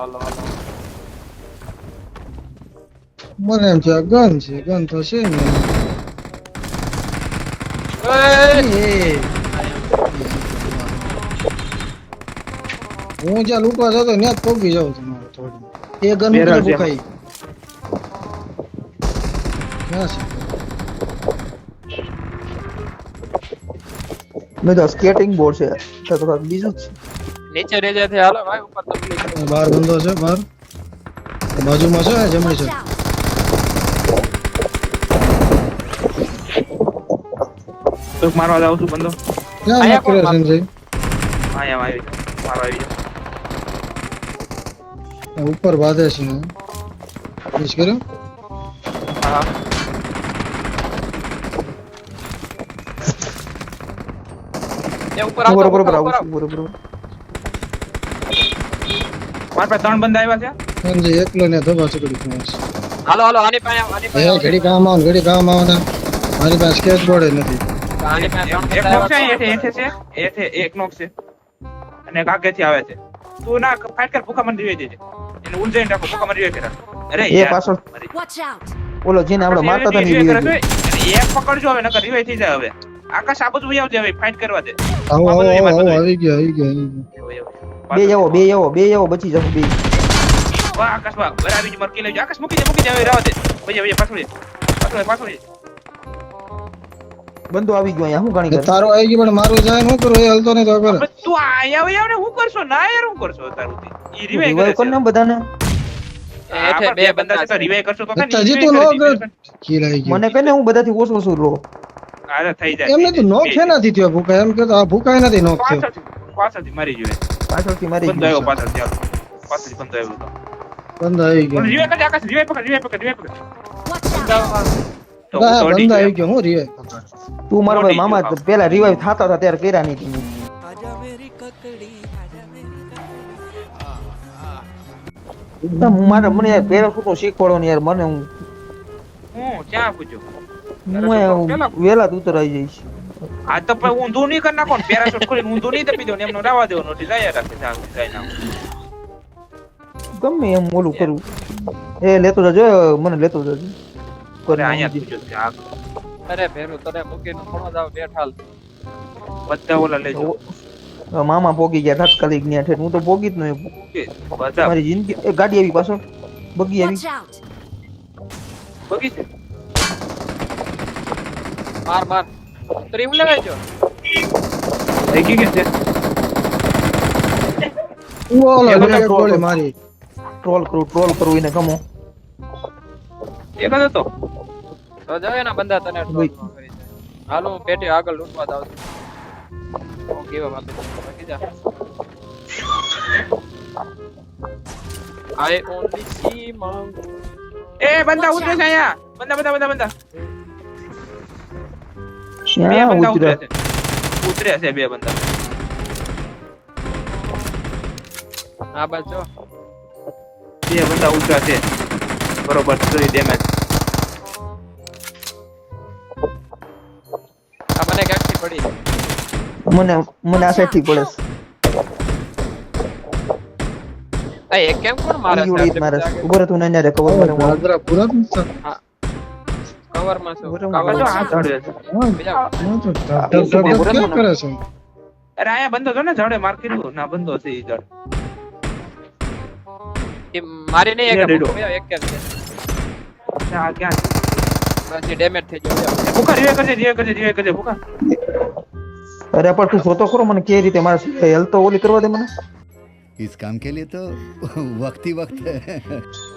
હાલો હાલો મને એમ છે આ ગન છે ગન તો છે ને એ! એ. હું જ્યાં લૂંટવા જતો ત્યાં જ પોગી જાઉં છું મારે થોડી એ ગન બેરલ મૂકીને છે. ભૂખાઈ ક્યાં છે મેં તો સ્કેટિંગ બોર્ડ છે તો તો કાંઈક બીજું જ છે નીચે રેજે થી હાલો ભાઈ ઉપર તકલીફ આ બાર બંધો છે બાર આ બાજુમાં છે જમણી છે તો મારવા જાઉં છું બંધો ક્યાં આયા નોક કર્યો કોણ સંજય અહીંયા આવી જાઓ. મારવા આવી જાઓ. આ ઉપર બાંધે છે ફિનિશ કર્યો હા એ ઉપર આવતો બરોબર ઉપર, બરોબર ઉપર આવું છું બરોબર મારા પાસે ત્રણ બંદા આવ્યા છે? સંજય એકલો ને ધબા ચકડી ફેમસ હાલો હાલો આની પાસે આની પાસે ઘડી કામ આવ ઘડી કામ આવ ને. મારી પાસે સ્કેચ બોર્ડ નથી. આની પાસે એક નોક છે આવ્યા હેઠે હેઠે છે હેઠે એક નોક છે. અને એક આગેથી આવે છે. તું ના ફાઇટ કર ભૂખા રીવાઈ દેજે એને ઉલઝાઈને રાખો ભૂખા અરે એ. પાછળ. ઓલો જેને આપણે મારતા હતા ને પકડજો હવે નકર રીવાઈ થઈ જાય હવે. આકાશ આ બધું આવજે હવે ફાઇટ કરવા દે. આવો ગયો આવી ગયો. બે જાવો બે જાવો બે જાવો બચી જશે બે વાહ આકાશ વાહ બરાબર મરકી લેજો આકાશ મૂકી દે મૂકી દે હવે રાહ દે વહી વહી પાછળ પાછળ પાછળ વહી. બંધો આવી ગયો અહીંયા હું ઘણી એ તારો આવી ગયો પણ મારું જાય શું કરું એ હલતો નહીં તો કરે તું આયા વહી આવને હું કરશો ના યાર હું કરશો તારું ઈ રીવાઈ કરે રિવાઈવ ને બધાને એ બે બંદા છે તો છે. કરશો તો થાય હજી revive નો revive કરે. ખીલ આવી ગયો મને કહીને હું બધાથી ઓછો ઓછું રો થઈ જાય એમને તું નોક છે નથી થયો ભૂકા એમ કે આ ભૂકાય નથી નોક થયો પાછળથી પાછળથી મારી જોઈએ પાછળથી મારી બંધ આવ્યો પાછળથી હાલો. બંધ આવ્યો બંધ આવી ગયો. revive કરજે, આકાશ, revive પકડ, revive પકડ, revive પકડ. હું હા તો અડી બંધ આવી ગયો હું રીએ તું મારો ભાઈ મામા પેલા રિવાઈવ થતા હતા ત્યારે કર્યા નહીં તમે એકદમ હું મારે મને યાર પેરા નું શીખવાડો ને યાર મને હું હું ક્યાં પૂછ્યું? હું વેલા જ ઉતરાઈ જઈશ. આ તો પછી ઊંધું નહીં કરી નાખો પેરાશૂટ ખોલીને ઊંધું નહીં દબી દો ને, એમનું રાવા દેવાનો. ડિઝાયર રાખે છે જાય, કઈ ના. ગમે એમ ઓલું કરું. એ લેતો જજો મને લેતો જજો. અરે અહીંયા જ પૂછ્યું અરે ભેરું તને મૂકીને થોડો જાવ બેઠાલ બધા ઓલા લેજો. મામા પોગી ગયા તાત્કાલિક ન્યા ઠેઠ. હું તો પોગી જ નહીં બધા. મારી જિંદગી એ ગાડી આવી પાછળ બગી આવી. બગી છે. માર માર. છો થઈ ગઈ કે છે? ઓલો troll ગોળી. મારી ટ્રોલ કરું ટ્રોલ કરું એને ગમો એક જ હતો. તો જાવ એના બંદા તને troll ન કરી જાય. હાલો પેટી આગળ લૂંટવા જાઉં છું હું કેવા દઉં બાકી જા I only see mango. એ બંદા ઉતરે છે અહીંયા બંદા બંદા બંદા બંદા બે બંદા ઉતરે છે. ઉતરે છે બે બંદા. આ બાજુ જો. બે બંદા ઉતરા છે. બરોબર થ્રી ડેમેજ આ મને ક્યાંકથી પડી. મને મને આ સાઈડથી પડે આ એક કેમ કોણ મારે ઈ મારે ઊભો રહે તું ના કવર મને. હું પૂરા જ નથી કવર માં છું બરાબર. આ બધો cover હાથ ચડે છે હા, બીજા હું તો ઢગ ઢગ ઢગ ઢગ કેમ કરે છે અરે અહીંયા બંધો છો ને જડે માર કીધું ના બંધો છે ઈ જડ એ મારી નહીં બે એક ડેડો. એક કેમ છે આ ક્યાં છે પછી ડેમેજ થઈ ગયો એ ભૂખા રિવાઈ કરજે રિવાઈ કરજે રિવાઈ કરજે ભૂખા અરે પણ તું જોતો ખરો મને કે રીતે મારે હેલ્થ તો ઓલી કરવા દે મને इस काम के लिए तो वक्त ही वक्त है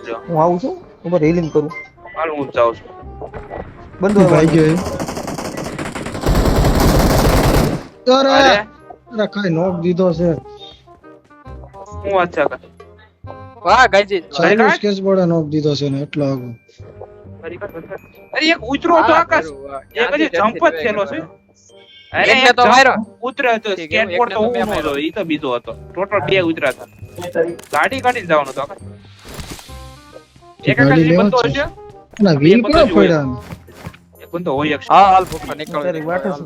જો હું આવું છું ઉભો હિલિંગ કરું હાલ હું જાઉં છું. બંધો ભાઈ ગયો એ. અરે? કઈ નોક દીધો છે. હું વાત છે આકાશ? વાહ ગાયજી. ચાઇલ્ડ સ્કેચ બોર્ડે નોક દીધો છે ને એટલો કર, કર. અરે એક ઉતરો તો આકાશ. એક હજી જમ્પ જ થયેલો છે. અરે એક તો માર્યો. ઉતર્યો હતો skateboard તો એકને તો મેં ઊભો હતો ઈ તો બીજો હતો. ટોટલ બે ઉતરા હતા ગાડી કાઢીને જવાનું તો આકાશ. એક આકાશ બંધો જ હશે? એ કેવા બધું પડ્યા એક બંધો હોય હા હાલ ભૂખા નીકળ તારી વાટે છે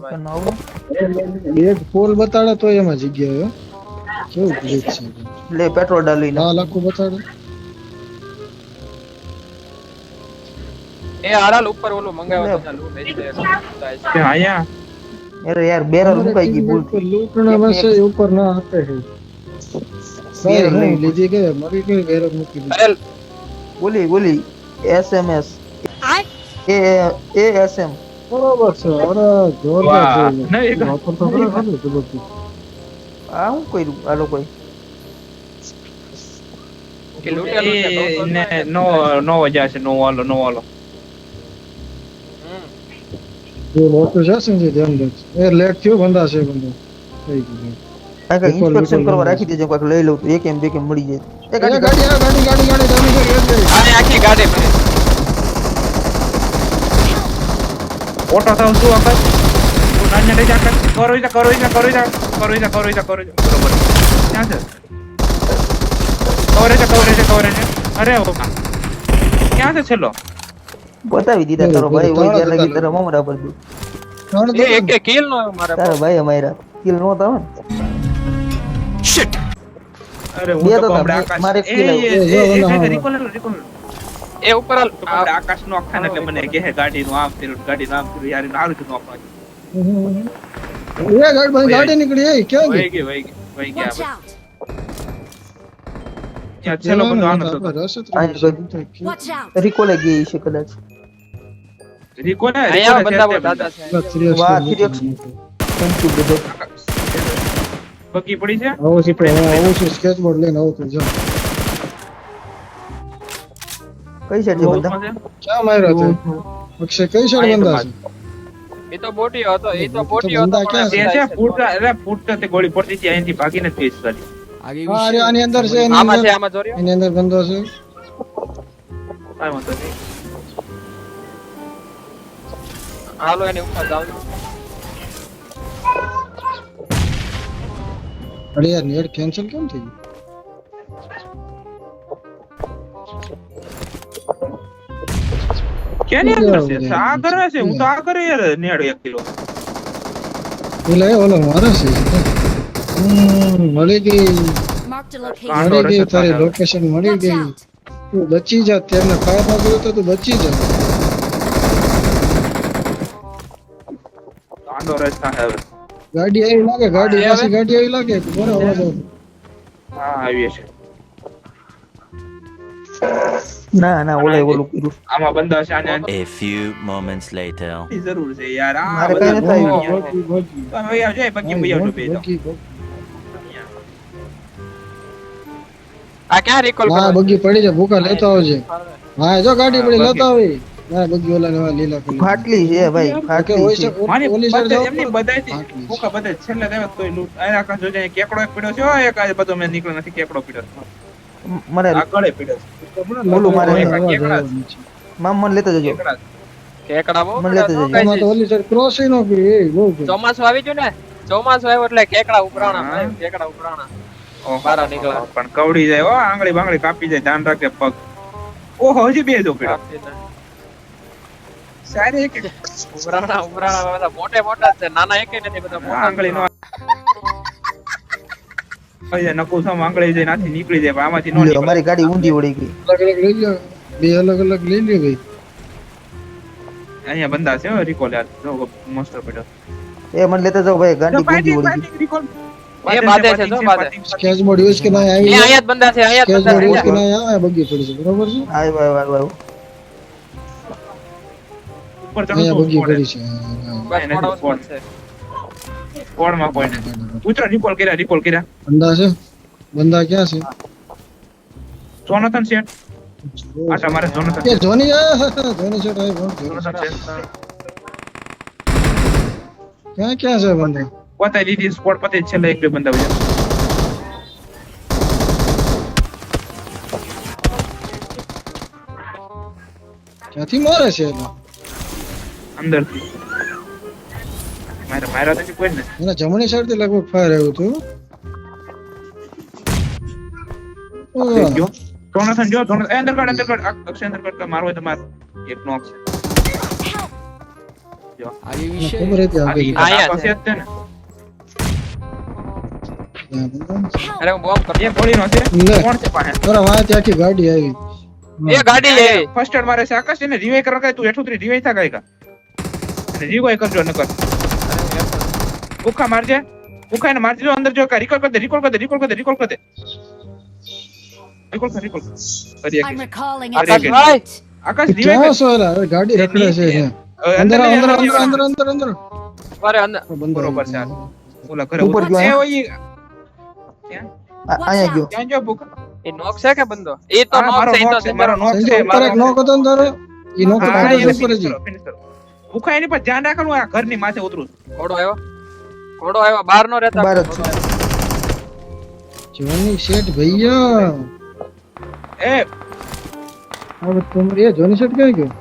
તને એક પોલ બતાડે તો એમાં જગ્યા હોય કેવું glitch છે લે પેટ્રોલ ડાલી ના. લાલ બતાડે. એ હારાલ ઉપર ઓલું મંગાવ્યો તો લૂટ આવી જાય કે અહીંયા અરે યાર બેરલ મુકાઈ ગઈ પાસે ઉપર ના આપે છે. બેરલ લઈ લીધી કે મરી ગઈ બેરલ મૂકી દીધી? બોલી બોલી. એસએમએસ. એ એ એસએમ. બરોબર છે. અરે જોરદાર છે. નહીં, વાપર તો ખરા ખરું જબરદસ્ત. આ હું કર્યું? આ લોકોએ. કે તો તો એ ને. નો વજા છે નો વાલો નો વાલો. જે મોટું છે સંજય ધ્યાન એ લેટ થયો બંધા છે બંધો. થઈ ગયું Recall, ઇન્સ્પેક્શન કરવા રાખી દેજો કાંઈક લઈ લઉં તો એક એમ બે કેમ મળી જાય. એ એ ગાડી ગાડી ગાડી ગાડી ગાડી ગાડી ગાડી ગાડી આને આખી ગાડી ભરી. ઓટો થાવ શું વખત તું નાન્ય લઈ જા કરો જા કરો જા કરો જા કરો જા કરો જા કરો જા બરોબર ક્યાં છે કવરેજ કવરેજ કવરેજ અરે ઓ ક્યાં છે છેલ્લો બતાવી દીધા તારો ભાઈ હોય ત્યાં લગી તારા મમરા પર દે એ એક એક કિલ નો મારે તારા ભાઈ અમારા કિલ નો તાવ ને અરે હું તો તમે- આકાશ મારે એ એ, રિકોલ રિકોલ એ ઉપર તો આકાશ નો આખા એટલે મને કે હે ગાડી નું આમ કર્યું ગાડી નું આમ કર્યું યાર હારું જ નો અપાય. એ ગાડી ભાઈ ગાડી નીકળી એ ક્યાં ગઈ? ગઈ વહી ગઈ વહી ગયા આનો આપણે રસ જ આ રહ્યો છે. Watch out! રિકોલે ગઈ છે કદાચ. રિકોલ હે, અહીંયા રિકોલ છે તે વાહ, નથી. થેન્ક યુ બ્રધર બગી પડી છે? આવો છે તો હું આવું છું સ્કેચબોર્ડ લઈને આવું છું જા. કઈ સાઈડ છે બધા? ક્યાં માર્યો તે અક્ષય કઈ સાઈડ બંધા? છે એ તો બોટીયો હતો એ તો બોટીયો હતો બંદા પણ તે છે ફૂટ અરે ફૂટ તે ગોળી પડતી હતી અહીંથી ભાગીને ફેસ કરી આગી. અરે આની અંદર છે એની આમાં છે આમાં જોર્યો? એની અંદર બંધો છે. કાઈ વાંધો નહીં. હાલો એની ઉપર જાવ અરે યાર નેટ કેન્સલ કેમ થઈ ગયું? ક્યાંની અંદર છે? આ કરે છે? હું તો આ કરે યાર નેડ એક કિલો. પેલા ઓલો મારે છે હમ, મળી ગઈ. Marked a location. કાંડો મળી ગઈ તારી લોકેશન મળી ગઈ. તું બચી જા તેમને ના તો તું બચી જા. કાંડો રસ્તા ગાડી આવી લાગે ગાડી પાછી ગાડી આવી લાગે. બરાબર હા આવીએ છે ના ના ઓલે ઓલું કર્યું આમાં બંધા છે આને. A few moments later. જરૂર છે યાર આ મારે બધા કઈ નથી આવ્યું. અહીંયા બગી, બગી. તમે આવજો એ બગી વહી આવજો બે. આ ક્યાં રિકોલ હા બગી પડી છે ભૂખા લેતો આવજે હા જો ગાડી પડી લેતો આવી ના બગી ઓલા ને લીલા કલર ફાટલી છે ભાઈ ફાટલી હોય છે. સાઈડ બધે એમની બધાય ભૂખા બધે છેલ્લે દેવા તોય લૂટ આ કા જોજે કેકડો એક પીડ્યો છે એક આ બધો મે નીકળ્યો નથી કેકડો પીડ્યો. મને આ પીડે ઓલું મારે. મામ મને લેતા જજો. કેકડા. મને લેતા જજો. આમાં તો ઓલી સર ક્રોસ નો એ બહુ ચોમાસું આવી ગયું ને? ચોમાસું આવ્યું એટલે કેકડા ઉપરાણા કેકડા ઉપરાણા. બારા નીકળ્યા. પણ કવડી જાય હો આંગળી બાંગળી કાપી જાય ધ્યાન રાખે પગ. ઓહો હજી બે જો પીડા. સારી એક ઉપરાણા ઉભરાણા બધા મોટે મોટા છે. નાના એકે નથી બધા આંગળી નો નકુ સમ જાય નાથી નીકળી જાય આમાંથી નો નીકળે. અમારી ગાડી ઊંધી વળી ગઈ. અલગ અલગ લઈ લ્યો બે અલગ અલગ લઈ લ્યો ભાઈ. અહીંયા બંધા છે રિકોલ યાર. જો મોસ્ટર પડ્યો. એ મને લેતા જાવ ભાઈ ગાડી ઊંધી વળી ગઈ રિકોલ એ બાધે છે, જો બાધે. સ્કેચબોર્ડ યુઝ કે ના આવી અહીંયા જ બંધા છે અહીંયા જ બંધા સ્કેચબોર્ડ કે ના આવે બગી પડી છે બરોબર ઉપર ચડો બગી પડી. બસ છે. કોડમાં કોઈ નહીં ઉતરો રિકોલ કર્યા રિકોલ કર્યા બંદા છે બંદા ક્યાં છે જોનથન શેઠ આટા મારે જોનથન કે ધોની આ, ધોની શોટ આવ્યો જોનથન શેઠ ક્યાં ક્યાં છે બંદા પોતે લીધી સ્પોટ પતે છેલ્લે એક બે બંદા વયા ક્યાંથી મારે છે એલા અંદરથી મારે મારા તો કોઈ ને મને જમણી સાઈડથી લગભગ ફાયર આવ્યું હતું જોનાથન જો જોનાથન એ અંદર કાઢ અંદર કાઢ અક્ષય અંદર કાઢ મારો હોય તો માર. એક નોક છે? આયા પાસે ને. અરે હું બોમ્બ છે. કોણ પાસે? ગાડી આવી. એ ગાડી છે ફર્સ્ટ એડ મારે છે. આકાશ એને રિવાઈ કરવા કાંઈ તું હેઠું ઉતરી રિવાઈ થા કાય કા અને રિવાઈ કરજો નકર. ભૂખા મારજે. ભૂખા એને મારજો. અંદર જો કા રિકોલ કર દે રિકોલ કર દે રિકોલ કર દે રિકોલ કર દે. રિકોલ કર રિકોલ કરી. I'm એક recalling Are a you ભાઈ આકાશ રિવાઈ કર. છો ગાડી રખડે છે અંદર અંદર અંદર અંદર અંદર અંદર અંદર અરે અંદર. બરોબર છે ઓલા ઘરે ઉપર ગયો, એ ઓય. ત્યાં આ- અહીંયા ગયો. ત્યાં જો ભૂખા? એ નોક છે કે બંદો એ તો નોક મારો છે એ તો મારો knock છે, મારો નોક હતો ને તારો? નોક હા, કાઢો એને ઉપર જ કરો, finish કરો. ભૂખા એની પર ધ્યાન રાખવાનું આ ઘરની માથે ઉતરું ઘોડો આવ્યો? ઘોડો આવ્યો બહાર નો રહેતા બહાર. જોની શેઠ ભૈયા. એ હવે તું રે જોની શેઠ ક્યાં ગયો?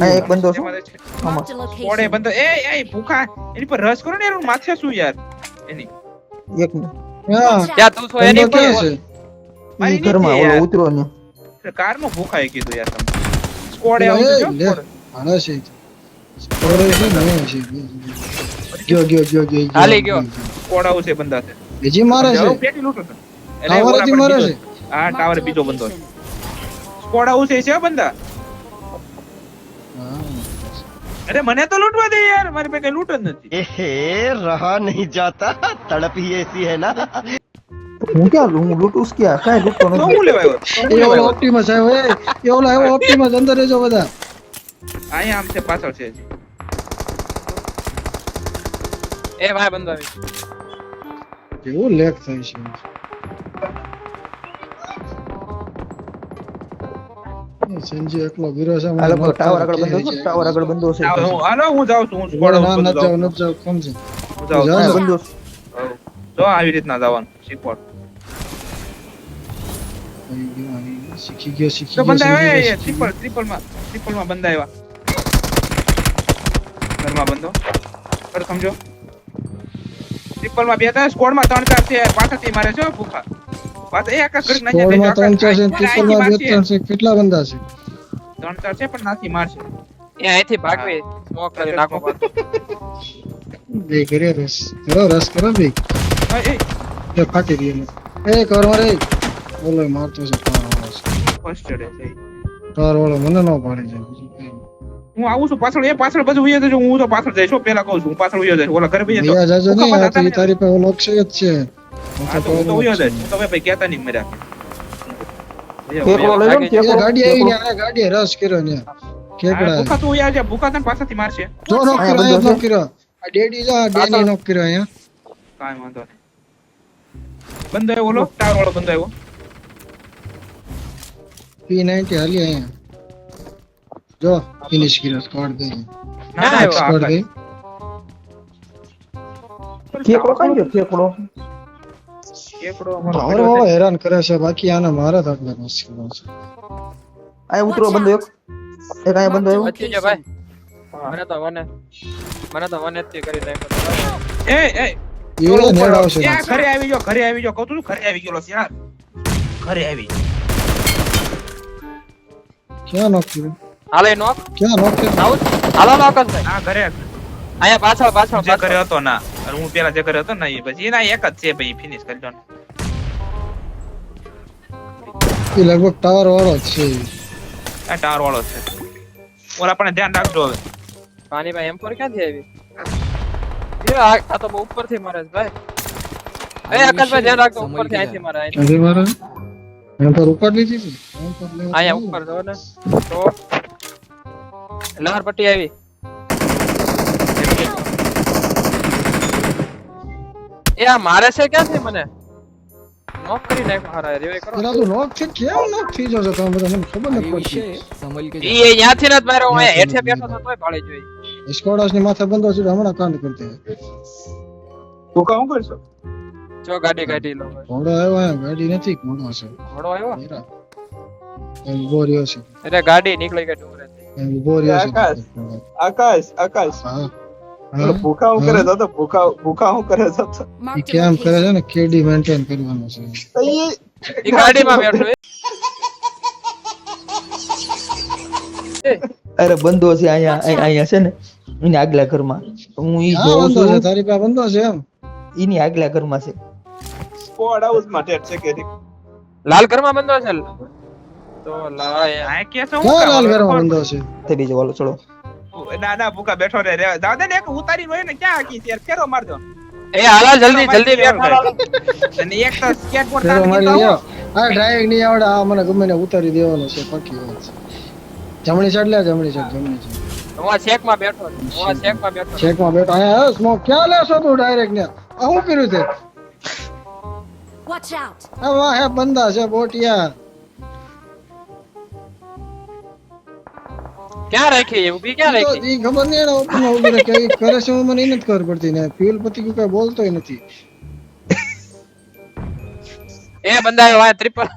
અહીંયા એક બંદો છે. location. બંધો એ એ ભૂખા. એની પર રસ કરો ને એનું માથે શું યાર? એની. એક મિનિટ. હા ત્યાં તું છો એની પર. છે? ઘરમાં ઓલો ઉતરો ને. કાર નો ભૂખા એ કીધું યાર તમે. સ્કોડે એ, આવું છો લે. છે. ઈ છે ને છે. ગયો ગયો ગયો ગયો હાલી ગયો. સ્કોડ આવું છે બંદા છે બીજી મારે જાઓ, છે પેટી લૂંટો છો. એટલે ટાવર ઓલા હજી પર મારે બીજો- છે હા ટાવર Marked a બીજો બંધો location. સ્કોડ આવું છે છે બંદા હા. અરે મને તો લૂંટવા દે યાર મારી પાસે કઈ લૂંટ જ નથી एहे रहा नहीं जाता तड़प ही ऐसी है ना હું ક્યાં લૂં? હું લૂંટું ક્યાં કાંઈ લૂંટતો તો નથી હું લેવા આવ્યો તો હું એ લેવા ઓલો આવ્યો ઓપ્ટિમસ આવ્યો એ એ ઓલો આવ્યો ઓપ્ટિમસ અંદર રહેજો બધા અહીંયા આમ છે પાછળ છે એ ભાઈ બંધ આવી. કેવો લેક થાય છે. સંજી એકલો ગીરો છે નોક ટાવર આગળ બંધો છે? ટાવર આગળ બંધો છે હાલો હું જાઉં છું હું છે. સ્કોડ ના છું, જાવ નથી જાવ કોણ છે? હું જાઉં. બંધો છે. જો આવી રીતના જવાનું શીખવાડ. શીખી ગયો શીખી ગયો બંદા આવ્યા ટ્રિપલ ટ્રિપલમાં ટ્રિપલમાં બંદા આવ્યા. ઘરમાં બંધો પર સમજો. ટ્રિપલમાં બે હતા સ્કોડમાં ત્રણ ચાર છે પાછળથી મારે છે ભૂખા. વાત એ આકાશ કરી નાખે સ્કોડમાં ત્રણ ચાર છે ટ્રિપલમાં બે ત્રણ છે કેટલા બંદા છે? ચાર છે પણ નાથી મારશે. એ અહીંથી ભાગવે સ્મોક કરી નાખો પાછું. બે કરે રસ કરો રસ કરો બે એ. ફાટી ગયેલો એ કવર મારે બોલો મારતો છે ફર્સ્ટ ચડે છે. કાર વાળો મને ન પાડી નહીં. હું આવું છું પાછળ એ પાછળ બધું હોય જજો હું તો પાછળ જઈશ પેલા કહું છું પાછળ હોય જઈશ ઓલા ઘરે ભાઈ ભૈયા જજો નહીં આ તો તારી પાસે ઓલો અક્ષય જ છે. હા હું તો ઉયો જઈશ હું ભાઈ કહેતા નહીં મર્યા ગાડી આવી ને આ રસ કર્યો ને કેકડા. ભૂખા તું ઉયા જા ભૂખા તને પાછળથી મારશે. જો નો કર્યો અહીંયા અહીંયા બંધો નો કર્યો. આ ડેડી જા ડેડી નો કર્યો અહીંયા. કાઈ વાંધો નહીં. બંધ આવ્યો ઓલો? ટાવર વાળો બંધ આવ્યો. P90 હાલી અહીંયા. જો ફિનિશ કર્યો સ્કોડ ગઈ ના આવ્યો ગઈ ઠેકડો કાંઈ ગયો ઠેકડો એકડો અમારો વાળો હેરાન કરે છે બાકી આને મારે આટલા મુશ્કેલ છે અહીંયા ઉતરો બંધો એક એક અહીંયા બંધો આવ્યો બચી જા ભાઈ મને તો વને મને તો વને જ કરી નાખ્યો એ એ એ નેડ આવશે ઘરે આવી ગયો ઘરે આવી ગયો કહું તું ઘરે આવી ગયો યાર ઘરે આવી ક્યાં નોક કર્યો હાલે નોક ક્યાં નોક કર્યો આવું હાલો નોક જ ભાઈ. આ ઘરે અહીંયા પાછળ પાછળ જે કર્યો હતો ના. હું પેલા જે કર્યો હતો ને એ પછી એના એક જ છે ભાઈ ફિનિશ કરી દો ને. એ લગભગ ટાવર વાળો છે. આ ટાવર વાળો છે. ઓલા પણ ધ્યાન રાખજો હવે. પાણી ભાઈ એમ પર ક્યાંથી આવી? એ આ તો બહુ ઉપરથી મારે છે ભાઈ. એ આકાશભાઈ ધ્યાન રાખજો ઉપરથી અહીંથી મારે અહીંથી. મારે. એમ પર ઉપર લીધી છે. એમ પર લેવા અહીંયા ઉપર જો ને. તો લહર પટ્ટી આવી. એ આ મારે છે ક્યાં છે મને? નોક કરી નાખ્યો હારા રિવાઈ કરો. તો નોક છે કેમ નોક થઈ જશે તમે બધા મને ખબર નથી પડતી. ઈ ત્યાંથી નત મારો હું હેઠે બેઠો હતો તોય ભાળી જોઈ. સ્કોડાસની માથે બંધો છે હમણાં કાંડ કરતે તો હું કરશો? જો ગાડી કાઢી લો. ઘોડો આવ્યો ગાડી નથી ઘોડો છે. ઘોડો આવ્યો? એ એમ છે. એટલે ગાડી નીકળી ગઈ ઊભો રહ્યો આકાશ. આકાશ ભૂખા હું કરે તો ભૂખા ભૂખા હું કરે તો કેમ કરે છે ને કેડી મેન્ટેન કરવાનું છે ઈ ગાડીમાં બેઠો અરે બંધો છે અહીંયા અહીંયા છે ને એની આગલા ઘરમાં હું ઈ જોઉં છે છું તારી પાસે બંધો છે એમ એની આગલા ઘરમાં છે ફોર્ડ હાઉસમાં ટેટ છે કે લાલ ઘરમાં બંધો છે તો લાય આ કે શું ક્યાં લાલ ઘરમાં બંધો છે. તે બીજો વાલો ચલો. ના ના ભૂકા બેઠો રે રે દાદા ને એક ઉતારી હોય ને ક્યાં આખી યાર ફેરો મારજો એ હાલો જલ્દી જલ્દી બેઠા અને એક તો સ્કેટબોર્ડ ફેરો તારી મારી દીધો. લ્યો. આ ડ્રાઇવિંગ નહીં આવડે આ મને ગમે ને ઉતારી દેવાનો છે પક્કી વાત છે. જમણી સાઈડ લે જમણી સાઈડ જમણી સાઈડ હું શેકમાં બેઠો હું શેકમાં બેઠો છું. ચેકમાં બેઠો. અહીંયા સ્મોક ક્યાં લેશો તું ડાયરેક્ટ ને? આ શું કર્યું છે Watch out! આ વાહ હે બંદા છે બોટિયા ક્યાં રાખી એ ઊભી ક્યાં રાખી? ઈ ખબર નહીં એને ઓપન રહે કે કરે છે મને નથી ખબર પડતી. ને ફ્યુલ પતિ કઈ બોલતોય નથી. એ બંદા આ ત્રિપલ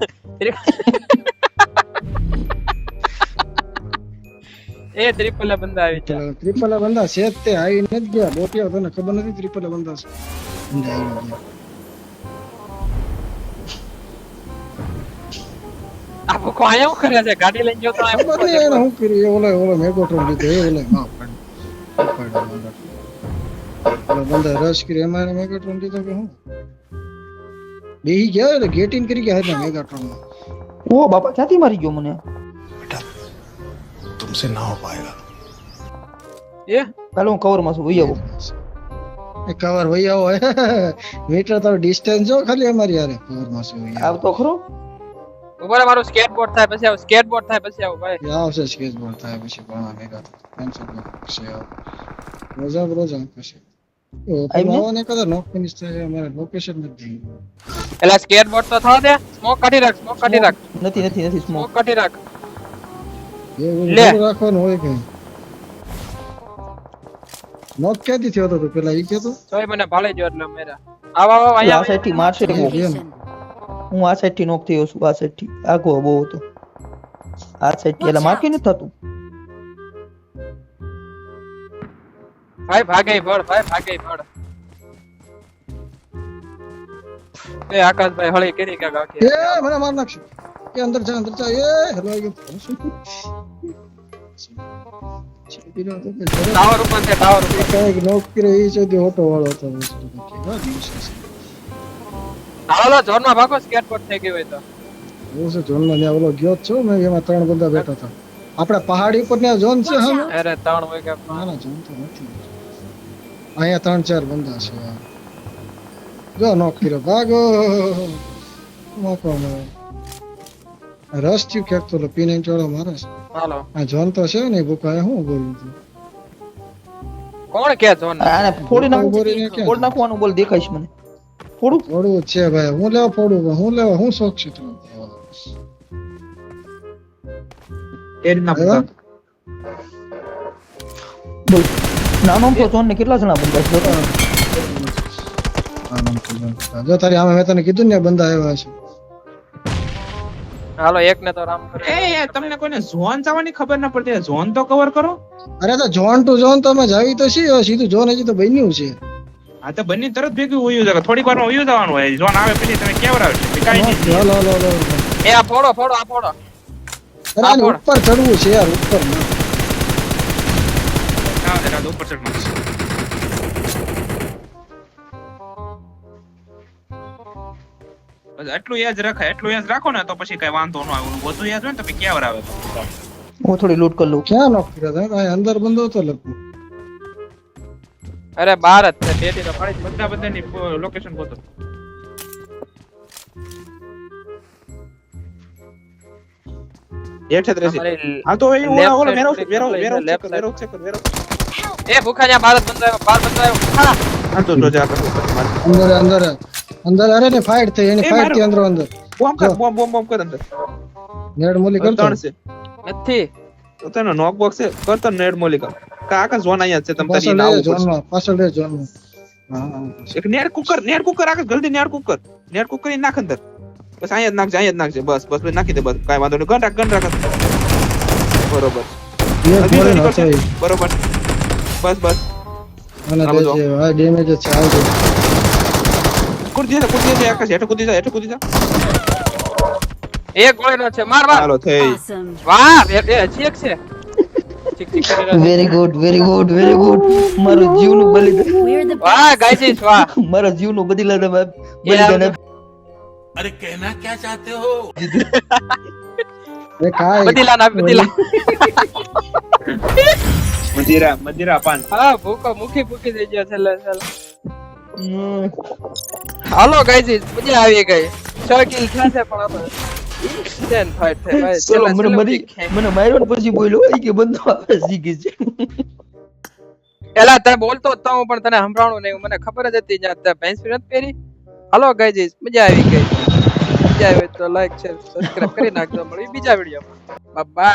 એ ત્રિપલ બંદા આવી છે ત્રિપલ બંદા છે તે. આવી નથી ગયા. બોટિયા તને ખબર નથી ત્રિપલ બંદા છે? બંદા આવી ગયા. ક્યાંથી મારી ગયો મને? બેટા તુમસે ના એ? પેલો હું કવરમાં છું આવો. કવર વઈ આવો. મીટર તો ડિસ્ટન્સ જો ખાલી અમારી યાર કવરમાં છું તો ખરો? ઉપર મારું સ્કેટબોર્ડ થાય પછી આવું સ્કેટબોર્ડ થાય પછી આવું ભાઈ. એ આવશે સ્કેટબોર્ડ થાય પછી ભણવા ભેગા ટેન્શન ન પછી આવો રોજા રોજા પછી. ઓ આઈને? આવો નોક ફિનિશ થાય અમારે લોકેશન નથી એલા સ્કેટબોર્ડ તો થવા દે સ્મોક કાઢી રાખ સ્મોક કાઢી રાખ. નથી નથી નથી સ્મોક કાઢી રાખ. લે. રાખવાનું હોય કે નોક ક્યાંથી થયો હતો તું? પેલા ઈ કહેતો? તોય મને ભાળે જો એટલે મેરા. આવા આવા અહીંયા મારશે. હું આ સાઈડથી નોક થયો છું આ સાઈડથી આગો બહુ હતો. આ સાઈડથી એટલે મારકી નથી થતું. ભાઈ ભાગે ભળ ભાઈ ભાગે ભળ. એ આકાશભાઈ હળી કેરી કે એ મને માર નાખશે. કે અંદર જા અંદર જા. એ હેલો આઈ ગયો. ટાવર ઉપર છે ટાવર ઉપર. કાંઈક નોક કર્યો ઈ સુધી ઓટો વાળો હતો. છે હાલો ઝોન ભાગો સ્કેટબોર્ડ થઈ ગયું હોય તો. હું છે ઝોનમાં ત્યાં ઓલો ગયો છું મેં એમાં ત્રણ બંદા બેઠા હતા. આપણે પહાડી ઉપર ત્યાં ઝોન છે હા? અરે ત્રણ હોય ના ના ઝોન તો નથી. અહીંયા ત્રણ ચાર બંદા છે. જો નોક કર્યો. ભાગો! મોકો રસ થયું ક્યાંક તો પીને ચોળો મારે. છે હાલો. આ ઝોન તો છે ને ભૂકા હું બોલું છું? કોણ કે ઝોન? આને ફોડી નાખું નાખવાનું બોલ દેખાઈશ મને. ફોડું ફોડું છે ભાઈ. હું લેવા ફોડું હું લેવા? હું શોખ છે તું એ રીતના નાનો તો જોન ને કેટલા જણા બંધા જો તારી આમે મેં તને કીધું ને બંદા આવ્યા છે. હાલો એક ને તો રામ કરે. એ તમને કોઈને ઝોન જવાની ખબર ના પડતી. ઝોન તો કવર કરો. અરે તો જોન ટુ જોન તો અમે જાવી તો છીએ સીધું જોન હજી તો બન્યું છે. હા તો બંને તરત ભેગું ઉયું જાય થોડીક વાર ઉયું જવાનું હોય. જોન આવે પછી તમે કેવડાવે છે? કઈ નહીં. લો લો લો એ આ ફોડો ફોડો આ ફોડો. અરે ઉપર ચડવું છે યાર ઉપર હા જરા ઉપર ચડવાનું બસ આટલું યાદ રખાય એટલું યાદ રાખો ને તો પછી કઈ વાંધો ન આવે. બધું યાદ હોય ને તો પછી કેવર આવે હું થોડી લૂટ કરી લઉં. ક્યાં નોક કર્યા અંદર બંધો તો લગભગ. અરે બાર જ છે બેટી તો પડી બધા બધાની લોકેશન ગોતો. હેઠે જ રહેશે અમારી હા તો એ ઓલા ઓલા side વેરો વેરો વેરો ચેક side. વેરો એ ભૂખા જ્યાં બાર બંધાયો બાર બંધાયો. હા. હા તો જોજે આગળ ઉપર માર. અંદર અંદર અંદર અરે ને ફાઇટ થઈ એની એ થી અંદર અંદર. બોમ્બ કર બોમ્બ બોમ્બ બોમ્બ કર અંદર. નેડ મોલી કરતો. નથી. તો તેનો નોક બોક્સ છે કરતો નેડ મોલિકા કાકા ઝોન અહીંયા છે તમે પાછળ નાવું રે પાછળ રે હા એક નેર કુકર નેર કુકર આગળ જલ્દી નેર કુકર. નેર કુકર ઈ નાખ અંદર. બસ અહીંયા જ નાખજે અહીંયા જ નાખજે બસ બસ નાખી દે બસ. કાઈ વાંધો નહીં. ગન રાખ ગન રાખ. બરોબર. બરોબર. બસ બસ. ડેમેજ છે આવજો કૂદી જા કૂદી જા આકાશ હેઠે કૂદી જા હેઠે કૂદી જા. એક ગોળીનો છે માર માર. હાલો થઈ. વાહ એ એ ચીક છે. Very good very good very good મારું જીવનું બલિદાન. વાહ ગાઈસ વાહ best. ગાયજીસ વાહ. મારા અરે કહેના ક્યા ચાહતે હો? એ કાંઈ. બદીલા ના બદીલા. મદિરા મદિરા પાન. હા ભૂકો મુખી ભૂકી થઈ ગયો છેલ્લે. છેલ્લે હાલો ગાઈસ મજા આવી ગઈ. છ કિલ થશે પણ આપણે. Instant fight થઈ ભાઈ ચલો મને મરી મને માર્યો ને પછી બોલ્યો હોય કે બંધો આવે શીખી છે એલા તે બોલતો હતો હું પણ તને સંભળાણું નહીં મને ખબર જ હતી જ્યાં તે પેન્સિલ નથી પહેરી હાલો ગાઈઝ મજા આવી ગઈ મજા આવી તો લાઈક શેર સબસ્ક્રાઇબ કરી નાખજો મળી બીજા વિડીયોમાં બાય